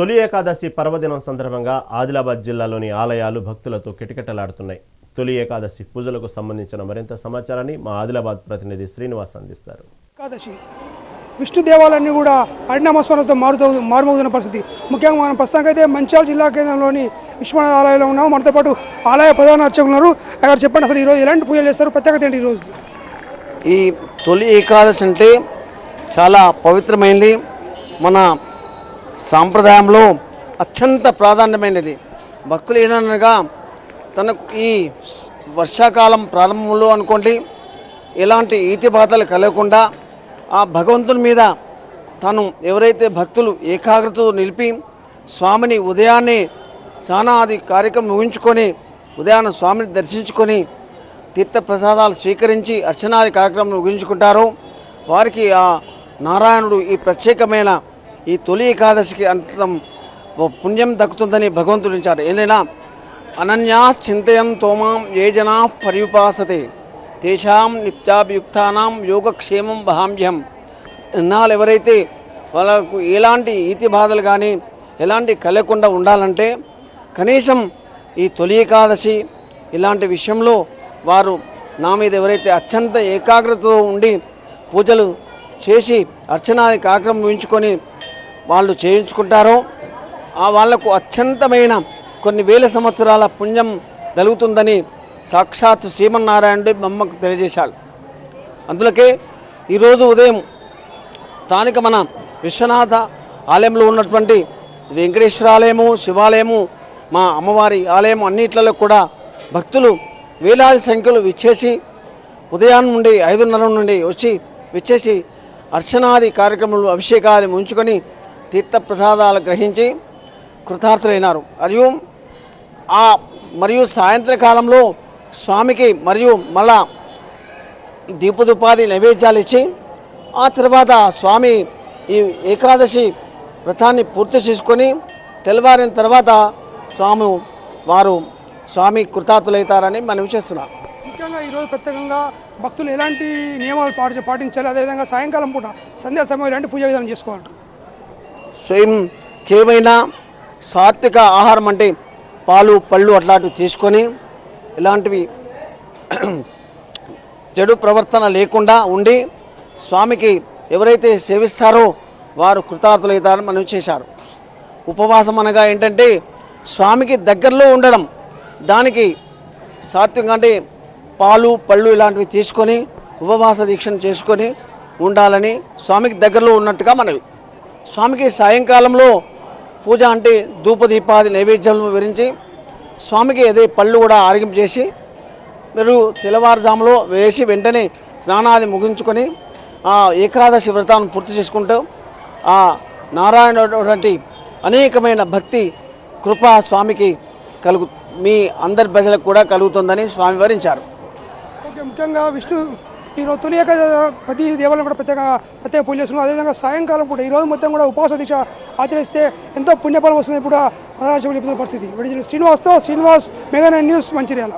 తొలి ఏకాదశి పర్వదినం సందర్భంగా ఆదిలాబాద్ జిల్లాలోని ఆలయాలు భక్తులతో కిటకిటలాడుతున్నాయి. తొలి ఏకాదశి పూజలకు సంబంధించిన మరింత సమాచారాన్ని మా ఆదిలాబాద్ ప్రతినిధి శ్రీనివాస్ అందిస్తారు. ఏకాదశి. విష్ణు దేవాలయాన్ని కూడా పరిణామస్మరణతో మారుతూ మారుమోగుతున్న పరిస్థితి. ముఖ్యంగా మనం ప్రస్తుతానికైతే మంచిర్యాల జిల్లా కేంద్రంలోని విశ్వనాథ ఆలయంలో ఉన్నాము మనతో పాటు ఆలయ ప్రధాన అర్చకులు ఉన్నారు. అక్కడ చెప్పండి అసలు ఈరోజు ఎలాంటి పూజలు చేస్తారు? ప్రత్యేకత ఏంటి ఈరోజు? ఈ తొలి ఏకాదశి అంటే చాలా పవిత్రమైనది మన సాంప్రదాయంలో అత్యంత ప్రాధాన్యమైనది. భక్తులు ఏననగా తనకు ఈ వర్షాకాలం ప్రారంభంలో అనుకోండి ఎలాంటి ఈతి బాధలు కలగకుండా ఆ భగవంతుని మీద తను ఎవరైతే భక్తులు ఏకాగ్రతతో నిలిపి స్వామిని ఉదయాన్నే స్నానాది కార్యక్రమం ముగించుకొని ఉదయాన్న స్వామిని దర్శించుకొని తీర్థ ప్రసాదాలు స్వీకరించి అర్చనాది కార్యక్రమం ముగించుకుంటారు వారికి ఆ నారాయణుడు ఈ ప్రత్యేకమైన ఈ తొలి ఏకాదశికి అంతం పుణ్యం దక్కుతుందని భగవంతుడు ఇచ్చాడు ఏదైనా అనన్యా చింతయం తోమాం ఏ జనా పర్యుపాసతే. తేషాం నిత్యాభియుక్తానాం యోగక్షేమం భామ్యం ఇన్నాళ్ళు ఎవరైతే వాళ్ళకు ఎలాంటి ఈతి బాధలు కానీ ఎలాంటి కలగకుండా ఉండాలంటే కనీసం ఈ తొలి ఏకాదశి ఇలాంటి విషయంలో వారు నా మీద ఎవరైతే అత్యంత ఏకాగ్రతతో ఉండి పూజలు చేసి అర్చనాది కార్యక్రమం వాళ్ళు చేయించుకుంటారో ఆ వాళ్ళకు అత్యంతమైన కొన్ని వేల సంవత్సరాల పుణ్యం కలుగుతుందని సాక్షాత్ శ్రీమన్నారాయణుడి బొమ్మకు తెలియజేశాడు అందులోకే ఈరోజు ఉదయం స్థానిక మన విశ్వనాథ ఆలయంలో ఉన్నటువంటి వెంకటేశ్వర ఆలయము శివాలయము మా అమ్మవారి ఆలయం అన్నిట్లలో కూడా భక్తులు వేలాది సంఖ్యలో విచ్చేసి ఉదయాన్నం నుండి ఐదున్నర నుండి వచ్చి విచ్చేసి అర్చనాది కార్యక్రమాలు అభిషేకాది ఉంచుకొని తీర్థప్రసాదాలు గ్రహించి కృతార్థులైనారు. మరియు ఆ మరియు సాయంత్ర కాలంలో స్వామికి మరియు మళ్ళా దీపదుపాది నైవేద్యాలు ఇచ్చి ఆ తర్వాత స్వామి ఈ ఏకాదశి వ్రతాన్ని పూర్తి చేసుకొని తెల్లవారిన తర్వాత స్వామి వారు స్వామి కృతార్థులవుతారని మనం చేస్తున్నాం ముఖ్యంగా ఈరోజు ప్రత్యేకంగా భక్తులు ఎలాంటి నియమాలు పాటి పాటించాలి? అదేవిధంగా సాయంకాలం పూట సంధ్యా సమయం ఇలాంటి పూజ విధానం చేసుకోవాలి స్వయం కేవైనా సాత్విక ఆహారం అంటే పాలు పళ్ళు అట్లాంటివి తీసుకొని ఇలాంటివి చెడు ప్రవర్తన లేకుండా ఉండి స్వామికి ఎవరైతే సేవిస్తారో వారు కృతార్థులవుతారని మనం చేశారు. ఉపవాసం అనగా ఏంటంటే స్వామికి దగ్గరలో ఉండడం దానికి సాత్వికంగా అంటే పాలు పళ్ళు ఇలాంటివి తీసుకొని ఉపవాస దీక్షను చేసుకొని ఉండాలని స్వామికి దగ్గరలో ఉన్నట్టుగా మనవి. స్వామికి సాయంకాలంలో పూజ అంటే ధూపదీపాది నైవేద్యాలను వివరించి స్వామికి అదే పళ్ళు కూడా ఆరోగ్యం చేసి మీరు తెల్లవారుజాములో వేసి వెంటనే స్నానాది ముగించుకొని ఆ ఏకాదశి వ్రతాన్ని పూర్తి చేసుకుంటూ ఆ నారాయణటువంటి అనేకమైన భక్తి కృప స్వామికి కలుగు మీ అందరి ప్రజలకు కూడా కలుగుతుందని స్వామి వివరించారు. ముఖ్యంగా విష్ణు ఈరోజు తొలి ప్రతి దేవాలయం కూడా ప్రత్యేక ప్రత్యేక పూజ చేస్తున్నాం అదేవిధంగా సాయంకాలం కూడా ఈ రోజు మొత్తం కూడా ఉపవాస దీక్ష ఆచరిస్తే ఎంతో పుణ్యఫలం వస్తుంది. ఇప్పుడు ప్రధాన చెప్తున్న పరిస్థితి. శ్రీనివాస్తో శ్రీనివాస్ మెగా న్యూస్ మంచిర్యాల.